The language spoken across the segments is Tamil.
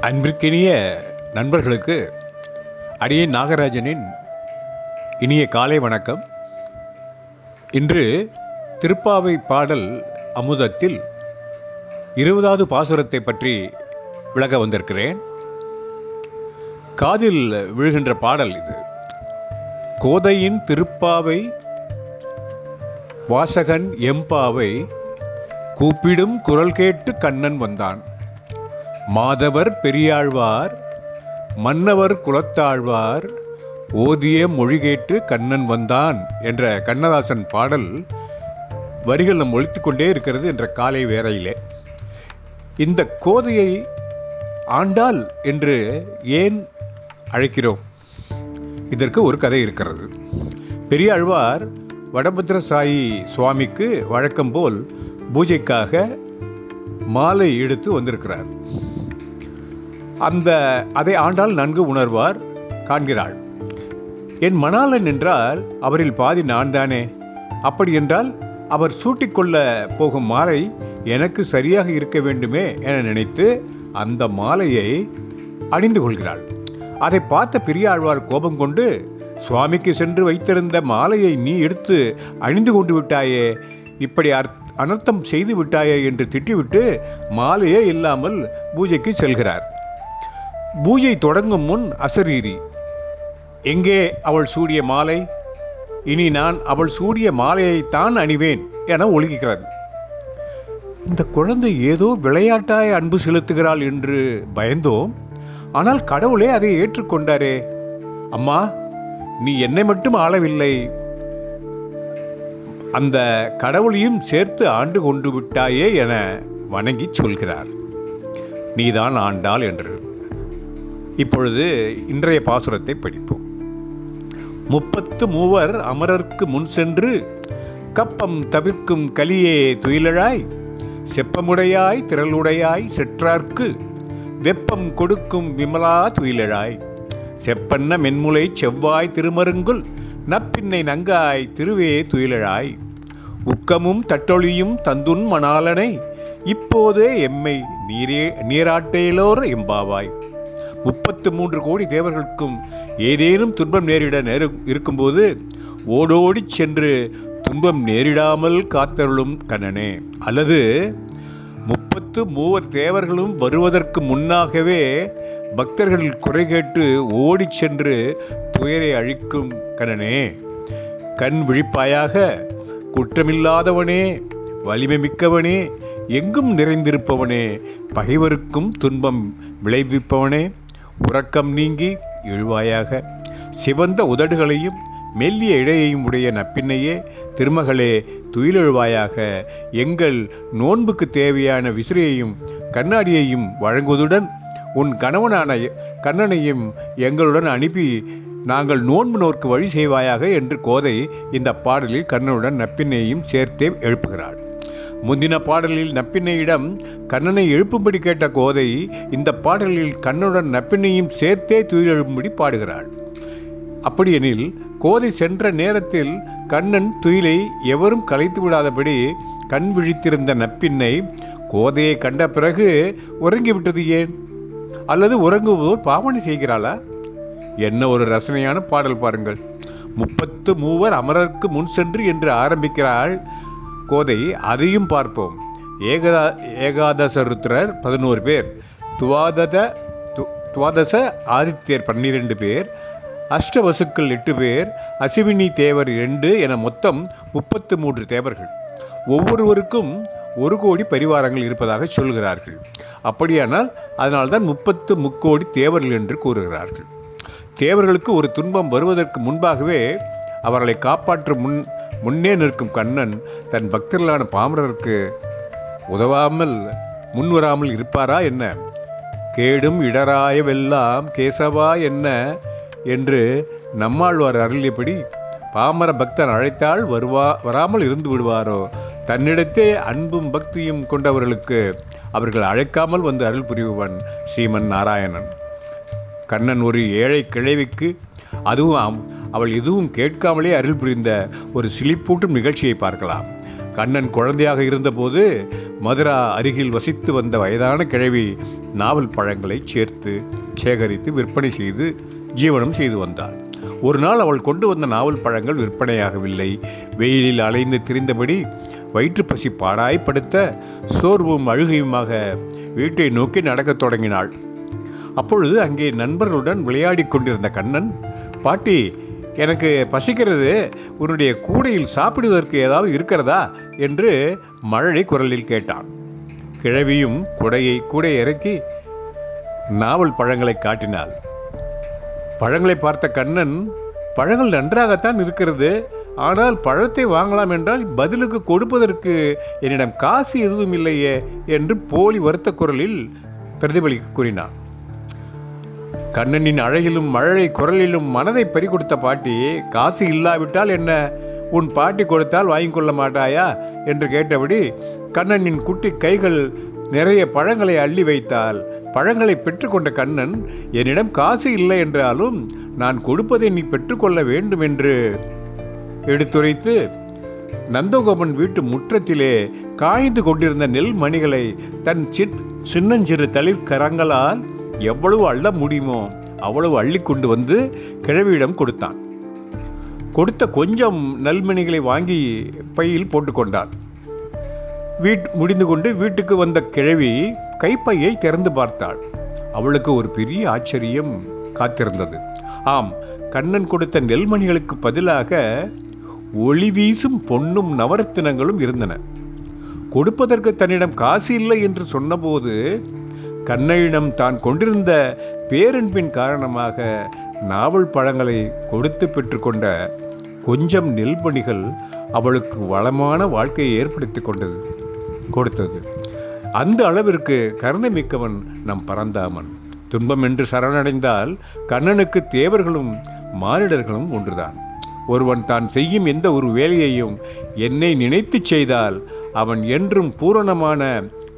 அன்பிற்கினிய நண்பர்களுக்கு அடியே நாகராஜனின் இனிய காலை வணக்கம். இன்று திருப்பாவை பாடல் அமுதத்தில் இருபதாவது பாசுரத்தை பற்றி விளக்க வந்திருக்கிறேன். காதில் விழுகின்ற பாடல் இது. கோதையின் திருப்பாவை வாசகன் எம்பாவை கூப்பிடும் குரல் கேட்டு கண்ணன் வந்தான். மாதவர் பெரியாழ்வார் மன்னவர் குலத்தாழ்வார் ஓதிய மொழிகேட்டு கண்ணன் வந்தான் என்ற கண்ணதாசன் பாடல் வரிகள் நம் ஒழித்து கொண்டே இருக்கிறது என்ற காலை வேறையிலே இந்த கோதையை ஆண்டாள் என்று ஏன் அழைக்கிறோம்? இதற்கு ஒரு கதை இருக்கிறது. பெரியாழ்வார் வடபத்திரசாயி சுவாமிக்கு வழக்கம் போல் பூஜைக்காக மாலை எடுத்து வந்திருக்கிறார். அந்த அதை ஆண்டால் நன்கு உணர்வார் காண்கிறாள். என் மணாளன் என்றால் அவரில் பாதி நான் தானே. அப்படி என்றால் அவர் சூட்டிக்கொள்ள போகும் மாலை எனக்கு சரியாக இருக்க வேண்டுமே என நினைத்து அந்த மாலையை அணிந்து கொள்கிறாள். அதை பார்த்த பெரியாழ்வார் கோபம் கொண்டு சுவாமிக்கு சென்று வைத்திருந்த மாலையை நீ எடுத்து அணிந்து கொண்டு விட்டாயே இப்படி அர்த் அனர்த்தம் செய்து விட்டாயே என்று திட்டிவிட்டு மாலையே இல்லாமல் பூஜைக்கு செல்கிறார். பூஜை தொடங்கும் முன் அசரீரி. எங்கே அவள் சூடிய மாலை? இனி நான் அவள் சூடிய மாலையைத்தான் அணிவேன் என ஒழுகுகிறது இந்த குழந்தை ஏதோ விளையாட்டாய் அன்பு செலுத்துகிறாள் என்று பயந்தோம். ஆனால் கடவுளே அதை ஏற்றுக்கொண்டாரே. அம்மா நீ என்னை மட்டும் ஆளவில்லை. அந்த கடவுளையும் சேர்த்து ஆண்டு கொண்டு விட்டாயே என வணங்கி சொல்கிறார். நீதான் ஆண்டாள் என்று. இப்பொழுது இன்றைய பாசுரத்தை படிப்போம். முப்பத்து மூவர் அமரர்க்கு முன் சென்று கப்பம் தவிர்க்கும் கலியே துயிலழாய் செப்பமுடையாய் திரளுடையாய் செற்றார்க்கு வெப்பம் கொடுக்கும் விமலா துயிலழாய் செப்பன்ன மென்முலை செவ்வாய் திருமருங்குல் நப்பின்னை நங்காய் திருவே துயிலழாய் உக்கமும் தட்டொழியும் தந்துன் மணாலனை இப்போதே எம்மை நீரே நீராட்டேலோர் எம்பாவாய். முப்பத்து மூன்று கோடி தேவர்களுக்கும் ஏதேனும் துன்பம் நேரிட நேரு இருக்கும்போது ஓடோடிச் சென்று துன்பம் நேரிடாமல் காத்தருளும் கண்ணனே. அல்லது முப்பத்து மூவர் தேவர்களும் வருவதற்கு முன்னாகவே பக்தர்கள் குறை கேட்டு ஓடிச் சென்று துயரை அழிக்கும் கண்ணனே. கண் விழிப்பாயாக குற்றமில்லாதவனே வலிமை மிக்கவனே எங்கும் நிறைந்திருப்பவனே பகைவருக்கும் துன்பம் விளைவிப்பவனே. உறக்கம் நீங்கி எழுவாயாக. சிவந்த உதடுகளையும் மெல்லிய இழையையும் உடைய நப்பின்னையே திருமகளே துயிலெழுவாயாக. எங்கள் நோன்புக்கு தேவையான விசிறியையும் கண்ணாடியையும் வழங்குவதுடன் உன் கணவனான கண்ணனையும் எங்களுடன் அனுப்பி நாங்கள் நோன்பு நோர்க்கு வழி செய்வாயாக என்று கோதை இந்த பாடலில் கண்ணனுடன் நப்பின்னையும் சேர்த்தே எழுப்புகிறாள். முந்தின பாடலில் நப்பின்னையிடம் கண்ணனை எழுப்பும்படி கேட்ட கோதை இந்த பாடலில் கண்ணனுடன் நப்பின்னையும் சேர்த்தே துயிலெழும்படி பாடுகிறாள். அப்படியெனில் கோதை சென்ற நேரத்தில் கண்ணன் துயிலை எவரும் கலைத்து விடாதபடி கண் விழித்திருந்த நப்பின்னை கோதையை கண்ட பிறகு உறங்கிவிட்டது ஏன்? அல்லது உறங்குவோர் பாவனை செய்கிறாளா? என்ன ஒரு ரசனையான பாடல் பாருங்கள். முப்பத்து மூவர் அமரருக்கு முன் சென்று என்று ஆரம்பிக்கிறாள் கோதை அதையும் பார்ப்போம். ஏகதா ஏகாதசருத்திரர் பதினோரு பேர். துவாதத து- துவாதச ஆதித்யர் பன்னிரெண்டு பேர். அஷ்டவசுக்கள் எட்டு பேர். அசிவினி தேவர் இரண்டு என மொத்தம் முப்பத்து மூன்று தேவர்கள். ஒவ்வொருவருக்கும் ஒரு கோடி பரிவாரங்கள் இருப்பதாக சொல்கிறார்கள். அப்படியானால் அதனால்தான் முப்பத்து முக்கோடி தேவர்கள் என்று கூறுகிறார்கள். தேவர்களுக்கு ஒரு துன்பம் வருவதற்கு முன்பாகவே அவர்களை காப்பாற்றும் முன் முன்னே நிற்கும் கண்ணன் தன் பக்தர்களான பாமரருக்கு உதவாமல் முன்வராமல் இருப்பாரா என்ன? கேடும் இடராயவெல்லாம் கேசவா என்ன? என்று நம்மாழ்வார் அருளியபடி பாமர பக்தன் அழைத்தால் வருவா வராமல் இருந்து விடுவாரோ? தன்னிடத்தே அன்பும் பக்தியும் கொண்டவர்களுக்கு அவர்கள் அழைக்காமல் வந்து அருள் புரிபவன் ஸ்ரீமன் நாராயணன். கண்ணன் ஒரு ஏழை கிழவிக்கு அதுவும் அவள் எதுவும் கேட்காமலே அருள் புரிந்த ஒரு சிலிப்பூட்டும் நிகழ்ச்சியை பார்க்கலாம். கண்ணன் குழந்தையாக இருந்தபோது மதுரா அருகில் வசித்து வந்த வயதான கிழவி நாவல் பழங்களை சேர்த்து சேகரித்து விற்பனை செய்து ஜீவனம் செய்து வந்தாள். ஒரு நாள் அவள் கொண்டு வந்த நாவல் பழங்கள் விற்பனையாகவில்லை. வெயிலில் அலைந்து திரிந்தபடி வயிற்றுப்பசி பாடாய்ப்படுத்த சோர்வும் அழுகையுமாக வீட்டை நோக்கி நடக்கத் தொடங்கினாள். அப்பொழுது அங்கே நண்பர்களுடன் விளையாடிக் கொண்டிருந்த கண்ணன் பாட்டி எனக்கு பசிக்கிறது. உன்னுடைய கூடையில் சாப்பிடுவதற்கு ஏதாவது இருக்கிறதா? என்று மழலை குரலில் கேட்டான். கிழவியும் குடையை கூடை இறக்கி நாவல் பழங்களை காட்டினாள். பழங்களை பார்த்த கண்ணன் பழங்கள் நன்றாகத்தான் இருக்கிறது. ஆனால் பழத்தை வாங்கலாம் என்றால் பதிலுக்கு கொடுப்பதற்கு என்னிடம் காசு எதுவும் இல்லையே என்று போலி வருத்த குரலில் பிரதிபலிக்க கூறினான். கண்ணனின் அழகிலும் மழலை குரலிலும் மனதை பறிகொடுத்த பாட்டி காசு இல்லாவிட்டால் என்ன? உன் பாட்டி கொடுத்தால் வாங்கி கொள்ள மாட்டாயா? என்று கேட்டபடி கண்ணனின் குட்டி கைகள் நிறைய பழங்களை அள்ளி வைத்தால் பழங்களை பெற்றுக்கொண்ட கண்ணன் என்னிடம் காசு இல்லை என்றாலும் நான் கொடுப்பதை நீ பெற்றுக்கொள்ள வேண்டும் என்று எடுத்துரைத்து நந்தகோபன் வீட்டு முற்றத்திலே காய்ந்து கொண்டிருந்த நெல் மணிகளை தன் சித் சின்னஞ்சிறு தளிர்கரங்களால் எவ்வளவு அள்ள முடியுமோ அவ்வளவு அள்ளி கொண்டு வந்து கிழவியிடம் கொடுத்தான். கொடுத்த கொஞ்சம் நெல்மணிகளை வாங்கி பையில் போட்டுக்கொண்டான் வீட் முடிந்து கொண்டு வீட்டுக்கு வந்த கிழவி கைப்பையை திறந்து பார்த்தாள். அவளுக்கு ஒரு பெரிய ஆச்சரியம் காத்திருந்தது. ஆம் கண்ணன் கொடுத்த நெல்மணிகளுக்கு பதிலாக ஒளி வீசும் பொன்னும் நவரத்தினங்களும் இருந்தன. கொடுப்பதற்கு தன்னிடம் காசு இல்லை என்று சொன்னபோது கண்ணையிடம் தான் கொண்டிருந்த பேரன்பின் காரணமாக நாவல் பழங்களை கொடுத்து பெற்றுக்கொண்ட கொஞ்சம் நெல்பணிகள் அவளுக்கு வளமான வாழ்க்கையை ஏற்படுத்தி கொண்டது கொடுத்தது. அந்த அளவிற்கு கருணை மிக்கவன் நம் பரந்தாமன். துன்பம் என்று சரணடைந்தால் கண்ணனுக்கு தேவர்களும் மானிடர்களும் ஒன்றுதான். ஒருவன் தான் செய்யும் எந்த ஒரு வேலையையும் என்னை நினைத்துச் செய்தால் அவன் என்றும் பூரணமான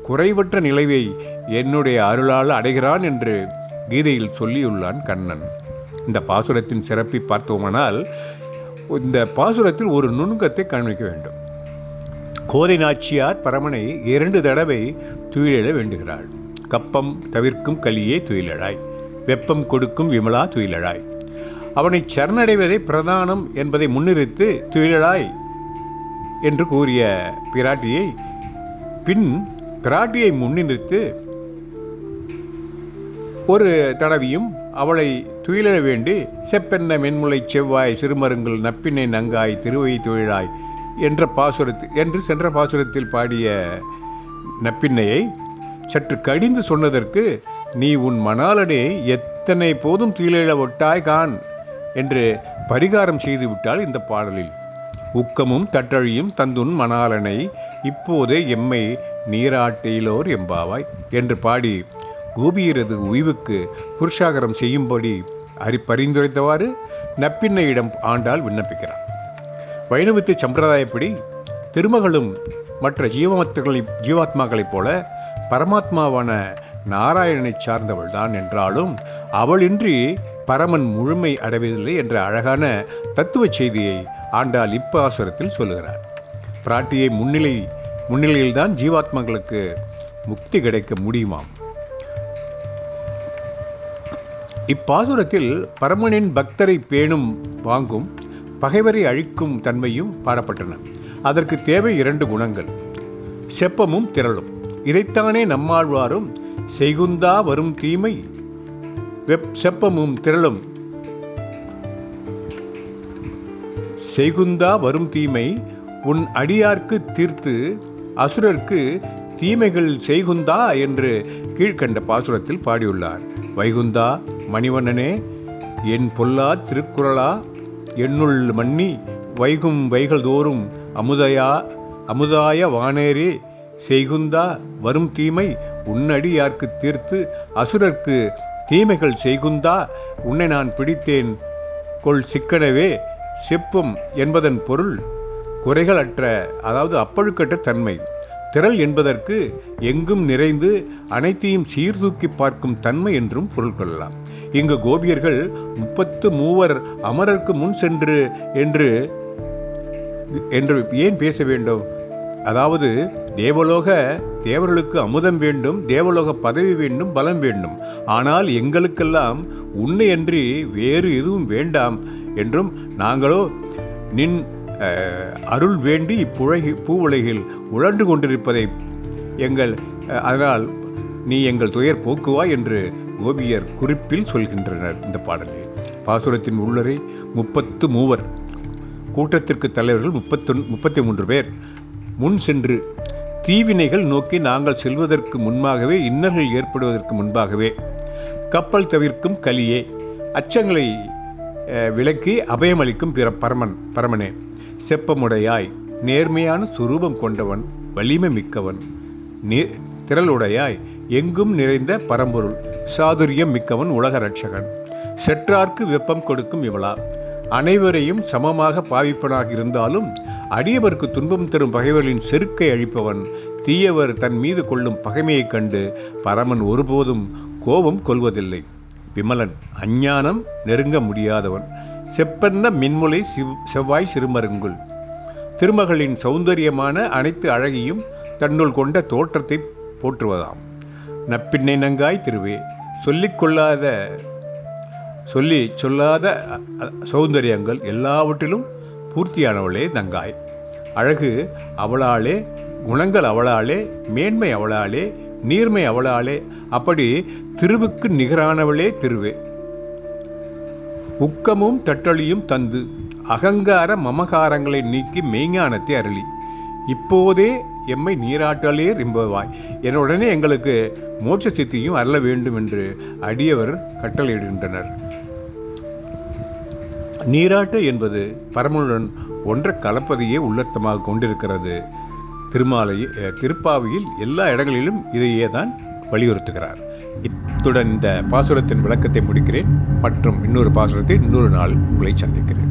குறைவற்ற நிலைவை என்னுடைய அருளால் அடைகிறான் என்று கீதையில் சொல்லியுள்ளான் கண்ணன். இந்த பாசுரத்தின் சிறப்பை பார்த்தோமானால் இந்த பாசுரத்தில் ஒரு நுணுக்கத்தை காண்பிக்க வேண்டும். கோதை நாச்சியார் பரமனை இரண்டு தடவை துயிலெழ வேண்டுகிறாள். கப்பம் தவிர்க்கும் கலியே துயிலழாய். வெப்பம் கொடுக்கும் விமலா துயிலழாய். அவனை சரணடைவதை பிரதானம் என்பதை முன்னிறுத்து துயிலழாய் என்று கூறிய பிராட்டியை பின் பிராட்டியை முன்னிறுத்து ஒரு தடவியும் அவளை துயிலிட வேண்டி செப்பென்ன மென்முளை செவ்வாய் சிறுமருங்கள் நப்பினை நங்காய் திருவை தொழிலாய் என்ற பாசுரத்தில் என்று சென்ற பாசுரத்தில் பாடிய நப்பின்னையை சற்று கடிந்து சொன்னதற்கு நீ உன் மணாலனே எத்தனை போதும் துயிலிழ ஒட்டாய் கான் என்று பரிகாரம் செய்துவிட்டால் இந்த பாடலில். உக்கமும் தட்டழியும் தந்துன் மணாலனை இப்போதே எம்மை நீராட்டிலோர் எம்பாவாய் என்று பாடி கோபியரது உய்வுக்கு புருஷாகரம் செய்யும்படி அறி பரிந்துரைத்தவாறு நப்பின்னையிடம் ஆண்டால் விண்ணப்பிக்கிறார். வைணவத்து சம்பிரதாயப்படி திருமகளும் மற்ற ஜீவமத்துகளை ஜீவாத்மாக்களைப் போல பரமாத்மாவான நாராயணனை சார்ந்தவள்தான் என்றாலும் அவளின்றி பரமன் முழுமை அடைவதில்லை என்ற அழகான தத்துவ செய்தியை ஆண்டாள் இப்பாசுரத்தில் சொல்லுகிறார். பிராட்டியை முன்னிலை முன்னிலையில்தான் ஜீவாத்மாக்களுக்கு முக்தி கிடைக்க முடியுமாம்? இப்பாசுரத்தில் பரமனின் பக்தரை பேணும் வாங்கும் பகைவரை அழிக்கும் தன்மையும் பாடப்பட்டன. அதற்கு தேவை இரண்டு குணங்கள். செப்பமும் திரளும். இதைத்தானே நம்மாழ்வாரும் செய்குந்தா வரும் தீமை? வெப் செப்பமும் திரளும். செய்குந்தா வரும் தீமை உன் அடியார்க்கு தீர்த்து அசுரர்க்கு தீமைகள் செய்குந்தா என்று கீழ்கண்ட பாசுரத்தில் பாடியுள்ளார். வைகுந்தா மணிவண்ணனே என் பொல்லா திருக்குறளா என்னுள் மன்னி வைகும் வைகள் தோறும் அமுதயா அமுதாய வானேரே செய்குந்தா வரும் தீமை உன்னடியார்க்கு தீர்த்து அசுரர்க்கு தீமைகள் செய்குந்தா உன்னை நான் பிடித்தேன் கொள் சிக்கனவே செப்பும் என்பதன் பொருள் குறைகளற்ற அதாவது அப்பழுக்கற்ற தன்மை. திரள் என்பதற்கு எங்கும் நிறைந்து அனைத்தையும் சீர்தூக்கி பார்க்கும் தன்மை என்றும் பொருள் கொள்ளலாம். இங்கு கோபியர்கள் முப்பத்து மூவர் அமரருக்கு முன் சென்று என்று என்று ஏன் பேச வேண்டும்? அதாவது தேவலோக தேவர்களுக்கு அமுதம் வேண்டும் தேவலோக பதவி வேண்டும் பலம் வேண்டும். ஆனால் எங்களுக்கெல்லாம் உன்னையன்றி வேறு எதுவும் வேண்டாம் என்றும் நாங்களோ நின் அருள் வேண்டி இப்புழகி பூவுலகில் உழன்று கொண்டிருப்பதை எங்கள் அதனால் நீ எங்கள் துயர் போக்குவாய் என்று கோபியர் குறிப்பில் சொல்கின்றனர் இந்த பாடலில் பாசுரத்தின் உள்ளரை முப்பத்து மூவர் கூட்டத்திற்கு தலைவர்கள் முப்பத்தொன் முப்பத்தி மூன்று பேர். முன் சென்று தீவினைகள் நோக்கி நாங்கள் செல்வதற்கு முன்பாகவே இன்னல்கள் ஏற்படுவதற்கு முன்பாகவே கப்பல் தவிர்க்கும் கலியே அச்சங்களை விலக்கி அபயமளிக்கும் பிற பரமன் பரமனே. செப்பமுடையாய் நேர்மையான சுரூபம் கொண்டவன் வலிமை மிக்கவன் நீ திரளுடையாய் எங்கும் நிறைந்த பரம்பொருள் சாதுரியம் மிக்கவன் உலக ரட்சகன் செற்றார்க்கு வெப்பம் கொடுக்கும் இவளா. அனைவரையும் சமமாக பாவிப்பனாக இருந்தாலும் அடியவருக்கு துன்பம் தரும் பகைவர்களின் செருக்கை அழிப்பவன் தீயவர் தன் மீது கொள்ளும் பகைமையைக் கண்டு பரமன் ஒருபோதும் கோபம் கொள்வதில்லை. விமலன் அஞ்ஞானம் நெருங்க முடியாதவன். செப்பென்ன மின்முலை சிவ் செவ்வாய் சிறுமருங்குள். திருமகளின் சௌந்தரியமான அனைத்து அழகியும் தன்னுள் கொண்ட தோற்றத்தை போற்றுவதாம். நப்பின்னை நங்காய் திருவே சொல்லிக்கொள்ளாத சொல்லி சொல்லாத சௌந்தரியங்கள் எல்லாவற்றிலும் பூர்த்தியானவளே நங்காய். அழகு அவளாலே குணங்கள் அவளாலே மேன்மை அவளாலே நீர்மை அவளாலே அப்படி திருவுக்கு நிகரானவளே திருவே. உக்கமும் தட்டளியும் தந்து அகங்கார மமகாரங்களை நீக்கி மெய்ஞானத்தை அருளி. இப்போதே எம்மை நீராட்டலே ரிம்பவாய். என்னுடனே எங்களுக்கு மோட்ச சித்தியும் அருள வேண்டும் என்று அடியவர் கட்டளையிடுகின்றனர். நீராட்டு என்பது பரமனுடன் ஒன்றை கலப்பதையே உள்ளத்தமாக கொண்டிருக்கிறது. திருமாலை திருப்பாவையில் திருப்பாவியில் எல்லா இடங்களிலும் இதையே தான் வலியுறுத்துகிறார். இத்துடன் இந்த பாசுரத்தின் விளக்கத்தை முடிக்கிறேன். மற்றும் இன்னொரு பாசுரத்தை இன்னொரு நாள் உங்களை சந்திக்கிறேன்.